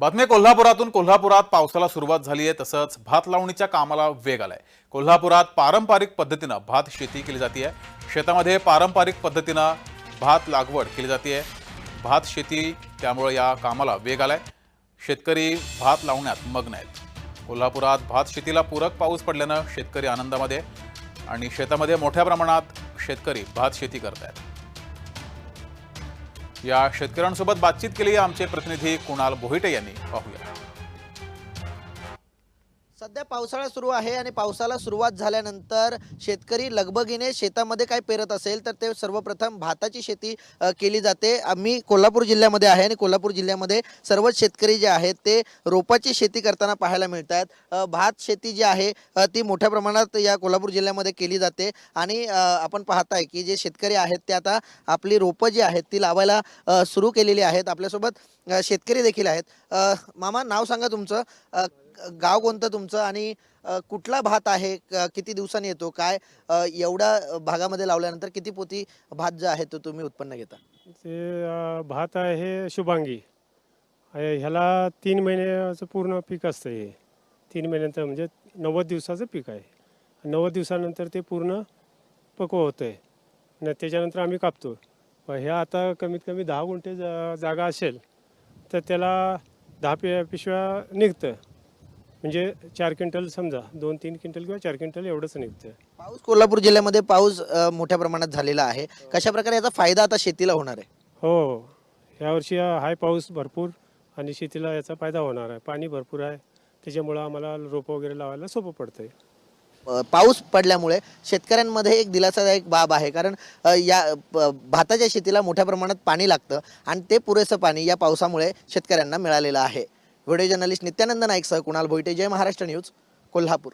बातमी कोल्हापुरातून कोल्हापुरात पावसाला सुरुवात झाली आहे तसंच भात लावणीच्या कामाला वेग आलाय. कोल्हापुरात पारंपरिक पद्धतीनं भात शेती केली जाते शेतामध्ये पारंपरिक पद्धतीनं भात लागवड केली जाते भात शेती त्यामुळे या कामाला वेग आलाय. शेतकरी भात लावण्यात मग्न आहेत. कोल्हापुरात भात शेतीला पूरक पाऊस पडल्यानं शेतकरी आनंदामध्ये आणि शेतामध्ये मोठ्या प्रमाणात शेतकरी भात शेती करत आहेत या शेतकऱ्यांसोबत बातचीत केली आमचे प्रतिनिधी कुणाल बोहिटे यांनी. पाहूया. सध्या पावसाळा सुरू आहे आणि पावसाला सुरुवात झाल्यानंतर शेतकरी लगबगीने शेतामध्ये काय पेरत असेल तर ते सर्वप्रथम भाताची शेती केली जाते. मी कोल्हापूर जिल्ह्यामध्ये आहे आणि कोल्हापूर जिल्ह्यामध्ये सर्वच शेतकरी जे आहेत ते रोपाची शेती करताना पाहायला मिळत आहेत भात शेती जी आहे ती मोठ्या प्रमाणात या कोल्हापूर जिल्ह्यामध्ये केली जाते आणि आपण पाहताय की जे शेतकरी आहेत ते आता आपली रोपं जी आहेत ती लावायला सुरू केलेली आहेत. आपल्यासोबत शेतकरी देखील आहेत. मामा नाव सांगा तुमचं. गाव कोणतं तुमचं आणि कुठला भात आहे क- किती दिवसांनी येतो काय एवढ्या भागामध्ये लावल्यानंतर किती पोती भात जो आहे तो तुम्ही उत्पन्न घेता? ते भात आहे शुभांगी. आहे, ह्याला तीन महिन्याचं पूर्ण पीक असतं हे. तीन महिन्यानंतर म्हणजे नव्वद दिवसाचं पीक आहे. नव्वद दिवसानंतर ते पूर्ण पक्व होतं आहे आणि त्याच्यानंतर आम्ही कापतो. हे आता कमीत कमी दहा गुंठे जा जागा असेल तर त्याला दहा पि पिशव्या निघतं. म्हणजे चार क्विंटल समजा दोन तीन क्विंटल किंवा चार क्विंटल एवढंच निघतं पाऊस कोल्हापूर जिल्ह्यामध्ये पाऊस अ, मोठ्या प्रमाणात झालेला आहे. कशा प्रकारे याचा फायदा आता शेतीला होणार आहे? हो यावर्षी हाय पाऊस भरपूर आणि शेतीला याचा फायदा होणार आहे. पाणी भरपूर आहे. त्याच्यामुळं आम्हाला रोपं वगैरे लावायला सोपं पडतंय. अ, पाऊस पडल्यामुळे शेतकऱ्यांमध्ये एक दिलासादायक बाब आहे. कारण अ, या प- भाताच्या शेतीला मोठ्या प्रमाणात पाणी लागतं आणि ते पुरेसं पाणी या पावसामुळे शेतकऱ्यांना मिळालेलं आहे. व्हिडिओ जर्नलिस्ट नित्यानंद नाईकसह कुणाल भोईटे. जय महाराष्ट्र न्यूज कोल्हापूर.